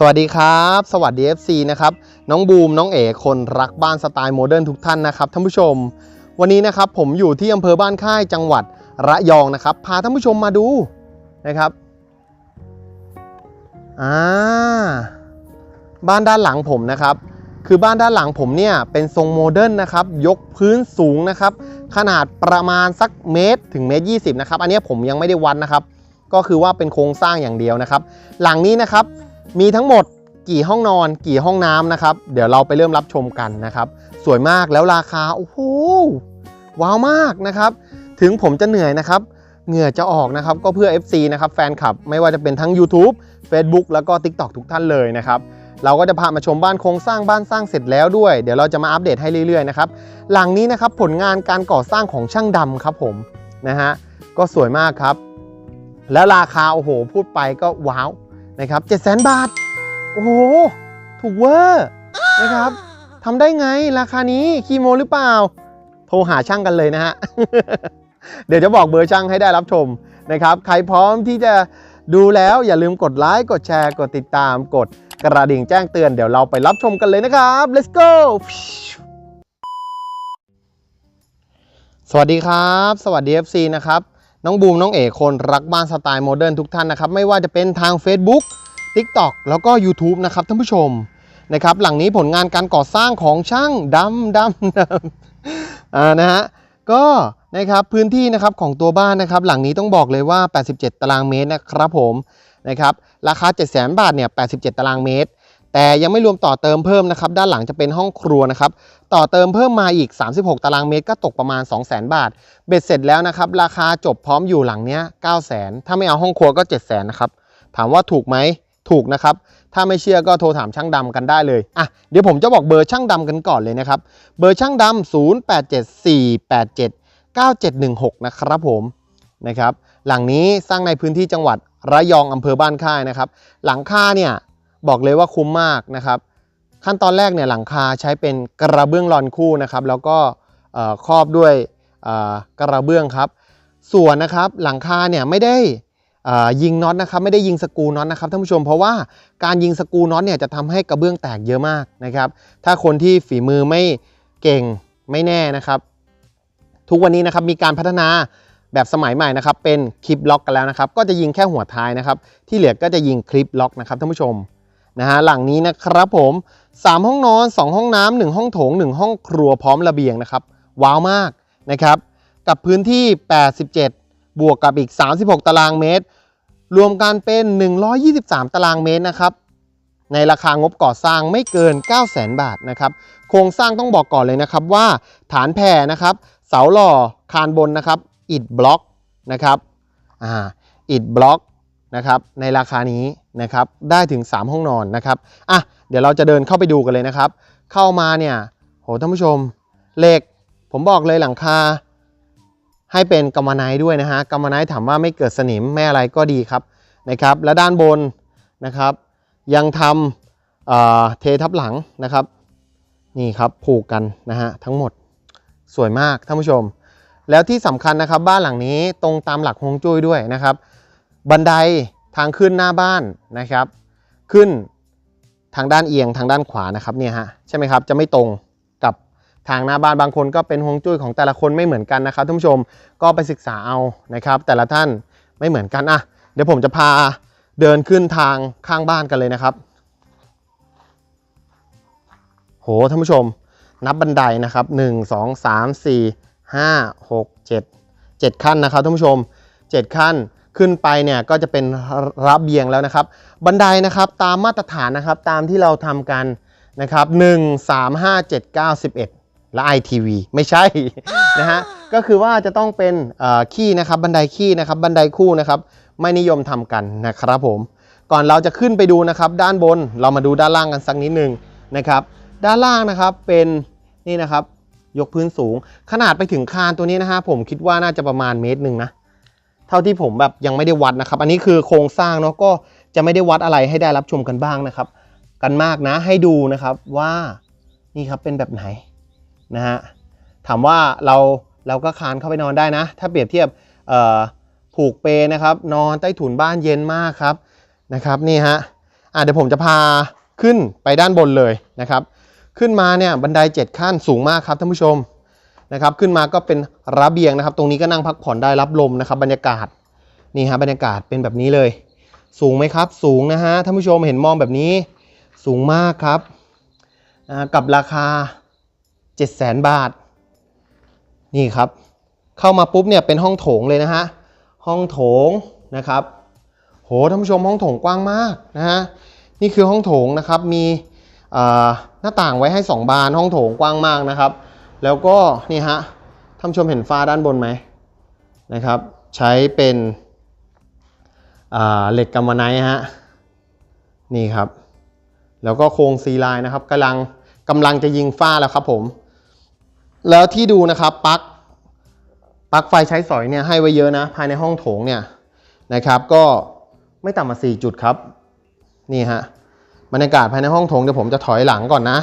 สวัสดีครับ สวัสดี FC นะครับ น้องบูม น้องเอ๋คนรักบ้านสไตล์โมเดิร์นทุกท่านนะครับท่านผู้ชม วันนี้นะครับผมอยู่ที่อำเภอบ้านค่ายจังหวัดระยองนะครับ พาท่านผู้ชมมาดูนะครับอ่าบ้านด้านหลังผมนะครับ คือบ้านด้านหลังผมเนี่ยเป็นทรงโมเดิร์นนะครับ ยกพื้นสูงนะครับ ขนาดประมาณสักเมตรถึงเมตรยีนะครับ อันนี้ผมยังไม่ได้วัดนะครับ ก็คือว่าเป็นโครงสร้างอย่างเดียวนะครับ หลังนี้นะครับ มีทั้งหมดกี่ห้องนอนกี่ห้องน้ำนะครับ เดี๋ยวเราไปเริ่มรับชมกันนะครับ สวยมากแล้วราคาโอ้โหว้าวมากนะครับ ถึงผมจะเหนื่อยนะครับ เหงื่อจะออกนะครับ ก็เพื่อ FC นะครับ แฟนคลับ ไม่ว่าจะเป็นทั้ง YouTube Facebook แล้วก็ TikTok ทุกท่านเลยนะครับเราก็จะพามาชมบ้านโครงสร้างบ้านสร้างเสร็จแล้วด้วย เดี๋ยวเราจะมาอัปเดตให้เรื่อยๆนะครับหลังนี้นะครับผลงานการก่อสร้างของช่างดำครับผมนะฮะก็สวยมากครับ แล้วราคาโอ้โหพูดไปก็ว้าว นะครับ7 0 0 0 0บาท โอ้โห ถูกเวอร์นะครับทำได้ไงราคานี้คีโมหรือเปล่า โทรหาช่างกันเลยนะฮะ เดี๋ยวจะบอกเบอร์ช่างให้ได้รับชมนะครับ ใครพร้อมที่จะดูแล้วอย่าลืมกดไลค์ กดแชร์ กดติดตาม กดกระดิ่งแจ้งเตือนเดี๋ยวเราไปรับชมกันเลยนะครับ let's go สวัสดีครับ สวัสดี FC นะครับ น้องบูมน้องเอกคนรักบ้านสไตล์โมเดิร์นทุกท่านนะครับไม่ว่าจะเป็นทาง Facebook TikTok แล้วก็ YouTube นะครับท่านผู้ชมนะครับหลังนี้ผลงานการก่อสร้างของช่างดำดำดำอ่านะฮะก็นะครับพื้นที่นะครับของตัวบ้านนะครับหลังนี้ต้องบอกเลยว่า 87 ตารางเมตรนะครับผมนะครับราคา 7 0 0 0 0 0 บาทเนี่ย 87 ตารางเมตร แต่ยังไม่รวมต่อเติมเพิ่มนะครับ ด้านหลังจะเป็นห้องครัวนะครับ ต่อเติมเพิ่มมาอีก 36 ตารางเมตรก็ตกประมาณ 200,000 บาท เบ็ดเสร็จแล้วนะครับ ราคาจบพร้อมอยู่หลังเนี้ย900,000ถ้าไม่เอาห้องครัวก็700,000นะครับ ถามว่าถูกไหม ถูกนะครับ ถ้าไม่เชื่อก็โทรถามช่างดำกันได้เลย อะ เดี๋ยวผมจะบอกเบอร์ช่างดำกันก่อนเลยนะครับ เบอร์ช่างดำ0874879716 นะครับผม นะครับ หลังนี้สร้างในพื้นที่จังหวัดระยองอำเภอบ้านค่ายนะครับ หลังคาเนี่ย บอกเลยว่าคุ้มมากนะครับขั้นตอนแรกเนี่ยหลังคาใช้เป็นกระเบื้องรอนคู่นะครับ แล้วก็ครอบด้วยกระเบื้องครับ ส่วนนะครับหลังคาเนี่ยไม่ได้ยิงน็อตนะครับไม่ได้ยิงสกูน็อตนะครับท่านผู้ชมเพราะว่าการยิงสกูน็อตเนี่ยจะทำให้กระเบื้องแตกเยอะมากนะครับ ถ้าคนที่ฝีมือไม่เก่งไม่แน่นะครับ ทุกวันนี้นะครับมีการพัฒนาแบบสมัยใหม่นะครับเป็นคลิปล็อกกันแล้วนะครับ ก็จะยิงแค่หัวท้ายนะครับ ที่เหลือก็จะยิงคลิปล็อกนะครับท่านผู้ชม นะฮะหลังนี้นะครับผม 3 ห้องนอน 2 ห้องน้ำ1ห้องโถง 1 ห้องครัวพร้อมระเบียงนะครับ ว้าวมากนะครับ กับพื้นที่ 87 บวกกับอีก 36 ตารางเมตร รวมกันเป็น 123 ตารางเมตรนะครับ ในราคางบก่อสร้างไม่เกิน 9 0 0 0 0 0 บาทนะครับ โครงสร้างต้องบอกก่อนเลยนะครับว่าฐานแผ่นะครับ เสาหล่อคานบนนะครับอิฐบล็อกนะครับอ่าอิฐบล็อก นะครับในราคานี้นะครับได้ถึง 3 ห้องนอนนะครับอะเดี๋ยวเราจะเดินเข้าไปดูกันเลยนะครับ เข้ามาเนี่ยโหท่านผู้ชมเหล็ก ผมบอกเลยหลังคา ให้เป็นกำมะไนท์ด้วยนะฮะกำมะไนท์ถามว่าไม่เกิดสนิมไม่อะไรก็ดีครับนะครับ และด้านบนนะครับ ยังทำเเททับหลังนะครับ นี่ครับผูกกันนะฮะทั้งหมดสวยมากท่านผู้ชม แล้วที่สำคัญนะครับบ้านหลังนี้ตรงตามหลักฮวงจุ้ยด้วยนะครับ บันไดทางขึ้นหน้าบ้านนะครับ ขึ้นทางด้านเอียงทางด้านขวานะครับเนี่ยฮะใช่ไหมครับจะไม่ตรงกับทางหน้าบ้านบางคนก็เป็นฮวงจุ้ยของแต่ละคนไม่เหมือนกันนะครับท่านผู้ชมก็ไปศึกษาเอานะครับ แต่ละท่านไม่เหมือนกันอะเดี๋ยวผมจะพาเดินขึ้นทางข้างบ้านกันเลยนะครับ โหท่านผู้ชม นับบันไดนะครับ 1 2 3 4 5 6 7 7 ขั้นนะครับท่านผู้ชม 7 ขั้น ขึ้นไปเนี่ยก็จะเป็นระเบียงแล้วนะครับ บันไดนะครับตามมาตรฐานนะครับตามที่เราทำกันนะครับ1 3 5 7 9 11และ ITV ไม่ใช่นะฮะก็คือว่าจะต้องเป็นขี้นะครับบันไดขี้นะครับบันไดคู่นะครับไม่นิยมทำกันนะครับผมก่อนเราจะขึ้นไปดูนะครับด้านบนเรามาดูด้านล่างกันสักนิดหนึ่งนะครับด้านล่างนะครับเป็นนี่นะครับยกพื้นสูง ขนาดไปถึงคานตัวนี้นะฮะผมคิดว่าน่าจะประมาณเมตรหนึ่งนะ เท่าที่ผมแบบยังไม่ได้วัดนะครับ อันนี้คือโครงสร้างเนาะก็จะไม่ได้วัดอะไรให้ได้รับชมกันบ้างนะครับ กันมากนะให้ดูนะครับว่านี่ครับเป็นแบบไหนนะฮะถามว่าเราเราก็คานเข้าไปนอนได้นะ ถ้าเปรียบเทียบผูกเปนะครับ นอนใต้ถุนบ้านเย็นมากครับนะครับนี่ฮะอะเดี๋ยวผมจะพาขึ้นไปด้านบนเลยนะครับ ขึ้นมาเนี่ยบันได 7 ขั้นสูงมากครับท่านผู้ชม นะครับขึ้นมาก็เป็นระเบียงนะครับ ตรงนี้ก็นั่งพักผ่อนได้รับลมนะครับบรรยากาศนี่ฮะบรรยากาศเป็นแบบนี้เลย สูงไหมครับ สูงนะฮะท่านผู้ชมเห็นมองแบบนี้ สูงมากครับกับราคา 7 0 0 0 0 0 บาท นี่ครับ เข้ามาปุ๊บเนี่ยเป็นห้องโถงเลยนะฮะห้องโถงนะครับ โหท่านผู้ชมห้องโถงกว้างมากนะฮะนี่คือห้องโถงนะครับมีหน้าต่างไว้ให้ 2 บานห้องโถงกว้างมากนะครับ แล้วก็นี่ฮะท่านชมเห็นฟ้าด้านบนไหมนะครับ ใช้เป็นเหล็กกัมมันไนฮะนี่ครับ แล้วก็โครงซีไลน์นะครับกำลังกำลังจะยิงฝ้าแล้วครับผม แล้วที่ดูนะครับปลั๊กปลั๊กไฟใช้สอยเนี่ยให้ไว้เยอะนะ ภายในห้องโถงเนี่ยนะครับ ก็ไม่ต่ำกว่า4จุดครับ นี่ฮะบรรยากาศภายในห้องโถงเดี๋ยวผมจะถอยหลังก่อนนะ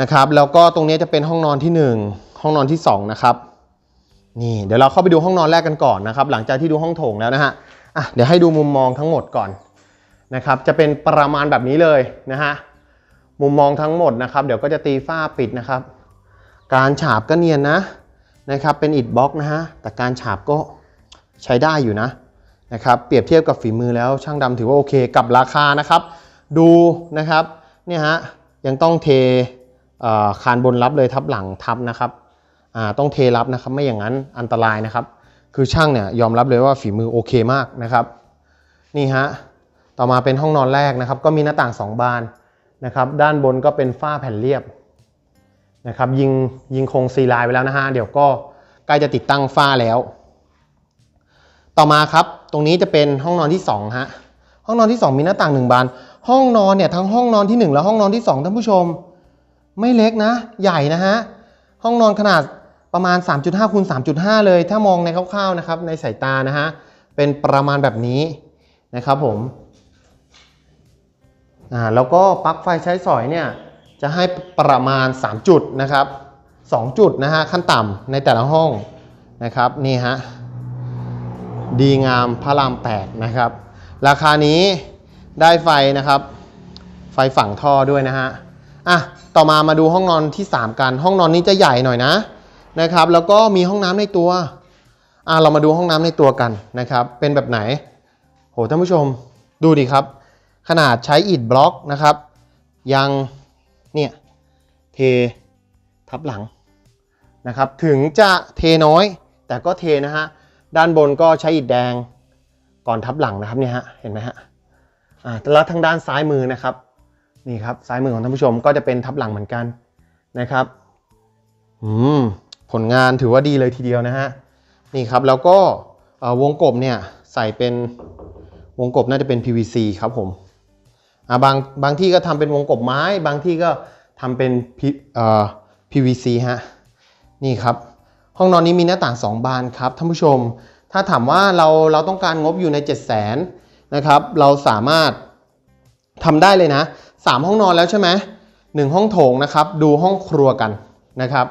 นะครับ แล้วก็ตรงนี้จะเป็นห้องนอนที่ 1 ห้องนอนที่ 2 นะครับ นี่เดี๋ยวเราเข้าไปดูห้องนอนแรกกันก่อนนะครับ หลังจากที่ดูห้องโถงแล้วนะฮะอะเดี๋ยวให้ดูมุมมองทั้งหมดก่อนนะครับ จะเป็นประมาณแบบนี้เลยนะฮะมุมมองทั้งหมดนะครับ เดี๋ยวก็จะตีฝ้าปิดนะครับ การฉาบก็เนียนนะนะครับ เป็นอิฐบล็อกนะฮะแต่การฉาบก็ใช้ได้อยู่นะนะครับ เปรียบเทียบกับฝีมือแล้วช่างดำถือว่าโอเคกับราคานะครับ ดูนะครับเนี่ยฮะยังต้องเท คานบนรับเลยทับหลังทับนะครับต้องเทรับนะครับไม่อย่างนั้นอันตรายนะครับ คือช่างเนี่ยยอมรับเลยว่าฝีมือโอเคมากนะครับ นี่ฮะต่อมาเป็นห้องนอนแรกนะครับ ก็มีหน้าต่าง 2 บานนะครับ ด้านบนก็เป็นฝ้าแผ่นเรียบนะครับยิงยิงโครงซีไลน์ไปแล้วนะฮะเดี๋ยวก็ใกล้จะติดตั้งฝ้าแล้ว ต่อมาครับตรงนี้จะเป็นห้องนอนที่2ฮะห้องนอนที่ 2 มีหน้าต่าง 1 บาน ห้องนอนเนี่ยทั้งห้องนอนที่ 1 และห้องนอนที่ 2 ท่านผู้ชม ไม่เล็กนะ ใหญ่นะฮะ ห้องนอนขนาดประมาณ 3.5คูณ3.5 เลย ถ้ามองในคร่าวๆนะครับ ในสายตานะฮะ เป็นประมาณแบบนี้นะครับผมอ่าแล้วก็ปลั๊กไฟใช้สอยเนี่ย จะให้ประมาณ 3 จุดนะครับ 2 จุดนะฮะ ขั้นต่ำในแต่ละห้องนะครับ นี่ฮะ ดีงามพระราม8นะครับ ราคานี้ได้ไฟนะครับ ไฟฝั่งท่อด้วยนะฮะ อะต่อมามาดูห้องนอนที่ 3 กัน ห้องนอนนี้จะใหญ่หน่อยนะนะครับ แล้วก็มีห้องน้ำในตัวอะเรามาดูห้องน้ำในตัวกันนะครับ เป็นแบบไหนโหท่านผู้ชมดูดิครับ ขนาดใช้อิฐบล็อกนะครับ ยังเนี่ยเททับหลังนะครับ ถึงจะเทน้อย แต่ก็เทนะฮะด้านบนก็ใช้อิฐแดงก่อนทับหลังนะครับเนี่ยฮะเห็นไหมฮะอ่าแล้วทางด้านซ้ายมือนะครับ นี่ครับซ้ายมือของท่านผู้ชมก็จะเป็นทับหลังเหมือนกันนะครับอืมผลงานถือว่าดีเลยทีเดียวนะฮะนี่ครับแล้วก็วงกบเนี่ยใส่เป็นวงกบน่าจะเป็น PVC ครับผมบางบางที่ก็ทำเป็นวงกบไม้ บางที่ก็ทำเป็น P- PVC ฮะนี่ครับ ห้องนอนนี้มีหน้าต่าง 2 บานครับท่านผู้ชม ถ้าถามว่าเราเราต้องการงบอยู่ใน 7 0 0 0 0นนะครับ เราสามารถทำได้เลยนะ 3 ห้องนอนแล้วใช่ไหมหนึ่งห้องโถงนะครับ ดูห้องครัวกันนะครับ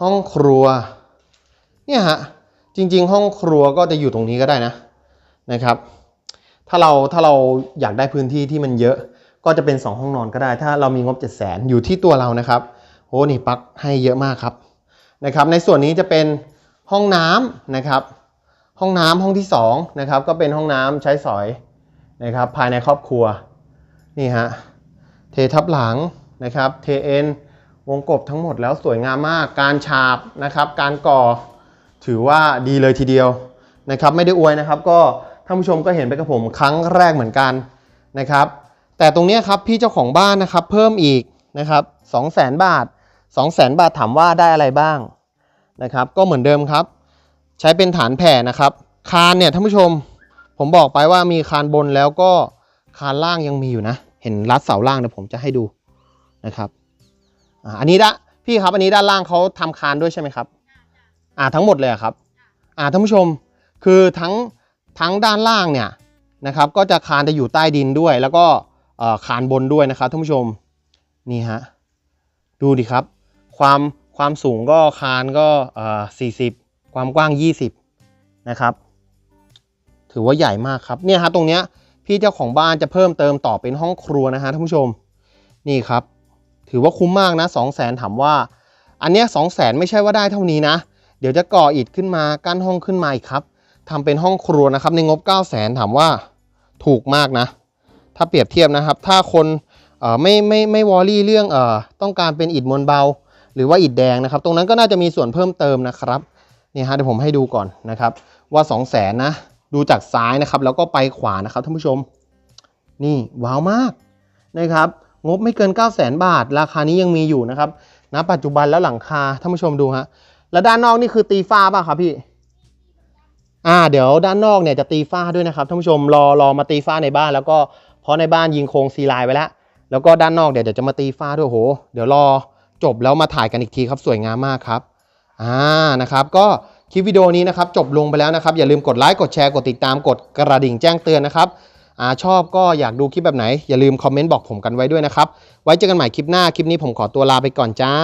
ห้องครัวเนี่ยฮะจริง ๆ ห้องครัวก็จะอยู่ตรงนี้ก็ได้นะนะครับ ถ้าเราถ้าเราอยากได้พื้นที่ที่มันเยอะก็จะเป็น 2 ห้องนอนก็ได้ ถ้าเรามีงบ 7 0 0 0 0อยู่ที่ตัวเรานะครับโอ้นี่ปักให้เยอะมากครับนะครับ ในส่วนนี้จะเป็นห้องน้ำนะครับ ห้องน้ำห้องที่2นะครับก็เป็นห้องน้ำใช้สอยนะครับ ภายในครอบครัวนี่ฮะ เททับหลังนะครับ เทเอ็นวงกบทั้งหมดแล้วสวยงามมาก การฉาบนะครับ การก่อถือว่าดีเลยทีเดียวนะครับ ไม่ได้อวยนะครับ ก็ท่านผู้ชมก็เห็นไปกับผมครั้งแรกเหมือนกันนะครับ แต่ตรงนี้ครับพี่เจ้าของบ้านนะครับ เพิ่มอีกนะครับ2 0 0 0 0 0บาท2 0 0 0 0 0บาทถามว่าได้อะไรบ้างนะครับ ก็เหมือนเดิมครับ ใช้เป็นฐานแผ่นะครับ คานเนี่ยท่านผู้ชม ผมบอกไปว่ามีคานบนแล้วก็คานล่างยังมีอยู่นะ เห็นรัดเสาล่างเดี๋ยวผมจะให้ดูนะครับอ่าอันนี้ด้านพี่ครับอันนี้ด้านล่างเขาทำคานด้วยใช่ไหมครับอ่าทั้งหมดเลยเหรอครับอ่าท่านผู้ชมคือทั้งทั้งด้านล่างเนี่ยนะครับ ก็จะคานจะอยู่ใต้ดินด้วย แล้วก็เอ่อคานบนด้วยนะครับท่านผู้ชมนี่ฮะดูดิครับ ความความสูงก็คานก็เอ่อ40ความกว้าง 20 นะครับ ถือว่าใหญ่มากครับเนี่ยฮะตรงเนี้ย พี่เจ้าของบ้านจะเพิ่มเติมต่อเป็นห้องครัวนะฮะท่านผู้ชม นี่ครับ ถือว่าคุ้มมากนะ2 0 0 0 0 0ถามว่า อันเนี้ย2 0 0 0 0 0ไม่ใช่ว่าได้เท่านี้นะ เดี๋ยวจะก่ออิฐขึ้นมากั้นห้องขึ้นมาอีกครับทำเป็นห้องครัวนะครับ ในงบ9 0 0 0 0 0ถามว่าถูกมากนะ ถ้าเปรียบเทียบนะครับ ถ้าคนเอ่อไม่ไม่ไม่วอรี่เรื่องเอ่อต้องการเป็นอิฐมวลเบา หรือว่าอิฐแดงนะครับ ตรงนั้นก็น่าจะมีส่วนเพิ่มเติมนะครับนี่ฮะเดี๋ยวผมให้ดูก่อนนะครับว่า 2 0 0 0 0 0นะ ดูจากซ้ายนะครับ แล้วก็ไปขวานะครับท่านผู้ชม นี่ว้าวมากนะครับ งบไม่เกิน 9 0 0 0 0 0บาท ราคานี้ยังมีอยู่นะครับณปัจจุบันแล้วหลังคาท่านผู้ชมดูฮะแล้วด้านนอกนี่คือตีฟ้าป่ะครับพี่อ่าเดี๋ยวด้านนอกเนี่ยจะตีฝ้าด้วยนะครับท่านผู้ชมรอรอมาตีฝ้าในบ้าน แล้วก็เพราะในบ้านยิงโครงซีไลน์ไว้แล้วแล้วก็ด้านนอกเดี๋ยวเดี๋ยวจะมาตีฝ้าด้วยโห เดี๋ยวรอจบแล้วมาถ่ายกันอีกทีครับสวยงามมากครับอ่านะครับ ก็ คลิปวิดีโอนี้นะครับจบลงไปแล้วนะครับ อย่าลืมกดไลค์กดแชร์กดติดตามกดกระดิ่งแจ้งเตือนนะครับอาชอบก็อยากดูคลิปแบบไหน อย่าลืมคอมเมนต์บอกผมกันไว้ด้วยนะครับ ไว้เจอกันใหม่คลิปหน้าคลิปนี้ผมขอตัวลาไปก่อนจ้า